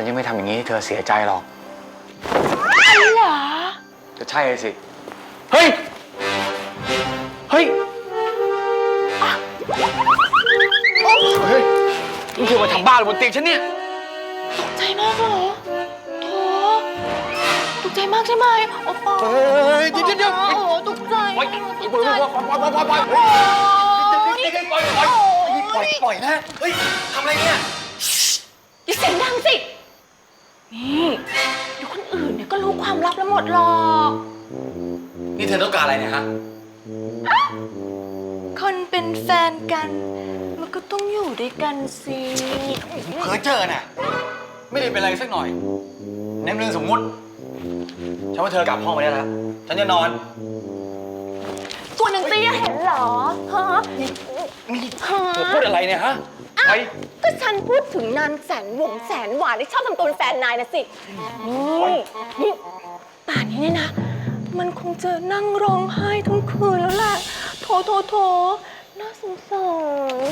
ฉันยังไม่ทำอย่างนี้ให้เธอเสียใจหรอกเหรอ จะใช่เลยสิ เฮ้ย เฮ้ย เฮ้ยมึงเธอมาทำบ้าหรือบนเตียงฉันเนี่ย ตกใจมากเหรอโถตกใจมากใช่ไหมโอปอเฮ้ยเดี๋ยวเดี๋ยวเดี๋ยว โอ้โหตกใจปล่อยปตล่อยกปล่อยใจปล่อยปล่อยปล่อยปล่อยปล่อยปล่อยปล่อยปล่อยปล่อยนะ เฮ้ยทำอะไรเนี่ย อย่าเสียงดังสิ นี่เดี๋ยวคนอื่นเนี่ยก็รู้ความลับแล้วหมดหรอกนี่เธอต้องการอะไรเนี่ยฮะ คนเป็นแฟนกัน มันก็ต้องอยู่ด้วยกันสิเพอเจอน่ะ ไม่ได้เป็นอะไรสักหน่อยในเรื่องสมมุติ ฉันว่าเธอกลับห้องไปได้แล้ว ฉันจะนอน ตัวหนึ่งตีเห็นเหรอฮะนี่ฮะ เธอพูดอะไรเนี่ยฮะ ไปก็ฉันพูดถึงนานแสนหวงแสนหวานที่ชอบทำตัวเป็นแฟนนายนะสินี่นี่ป่านนี้เนี่ยนะ มันคงจะนั่งร้องไห้ทั้งคืนแล้วแหละโถโถโถน่าสงสาร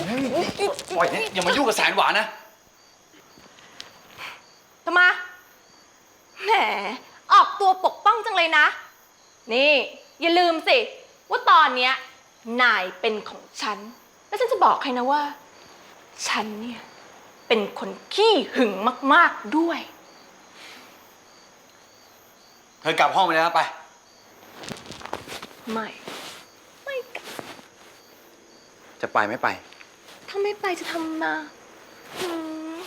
ปล่อยเนี่ยอย่ามายุ่งกับแสนหวานนะทำไมแหมออกตัวปกป้องจังเลยนะ นี่ อย่าลืมสิ ว่าตอนเนี้ยนายเป็นของฉัน แล้วฉันจะบอกให้นะว่า ฉันเนี่ย เป็นคนขี้หึงมาก ๆด้วย เธอกลับห้องไปได้แล้วไป ไม่ ไม่กลับจะไปไม่ไป ถ้าไม่ไปจะทำนาอืม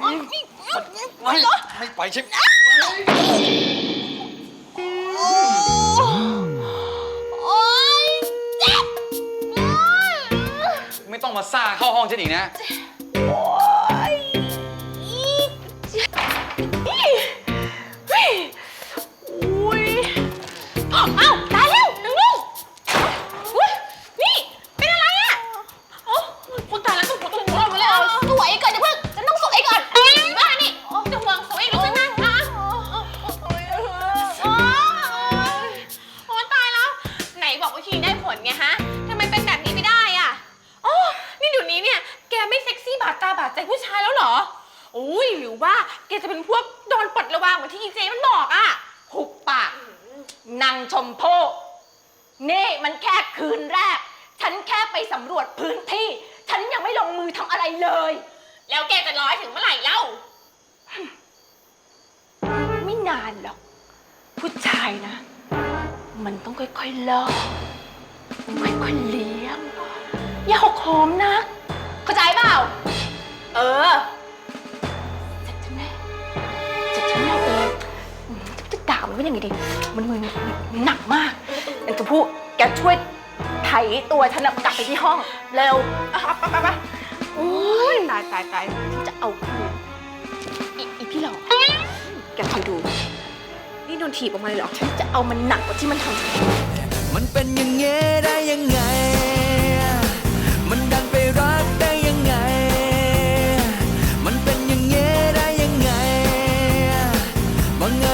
อ๋อนี่ไม่ไม่ไปใช่ไหม ม่ต้องมาซ่าเข้าห้องฉันอีกนะ อุ้ยหรือว่าแกจะเป็นพวกโดนปลดระวางเหมือนที่อีเจมันบอกอะหุบปากนางชมพู่นี่มันแค่คืนแรก ฉันแค่ไปสำรวจพื้นที่ ฉันยังไม่ลงมือทำอะไรเลย แล้วแกจะร้อยถึงเมื่อไหร่เล่า ไม่นานหรอก ผู้ชายนะ มันต้องค่อยๆเลิกค่อยๆเลี้ยง อย่าหกโหมนะ เข้าใจเปล่า เออามันว่าอย่างไงดี มันมือหนักมากนันจะพูดแกช่วยไถตัวฉันน่ะกลับไปที่ห้องเร็วอะไปไปไปโอ้ยตายตายตายฉันจะเอาคืนอีอีพี่หลอกแกคอยดู นี่โดนถีบออกมาเลยเหรอ ฉันจะเอามันหนักกว่าที่มันทำ มันเป็นอย่างเงี้ยได้ยังไง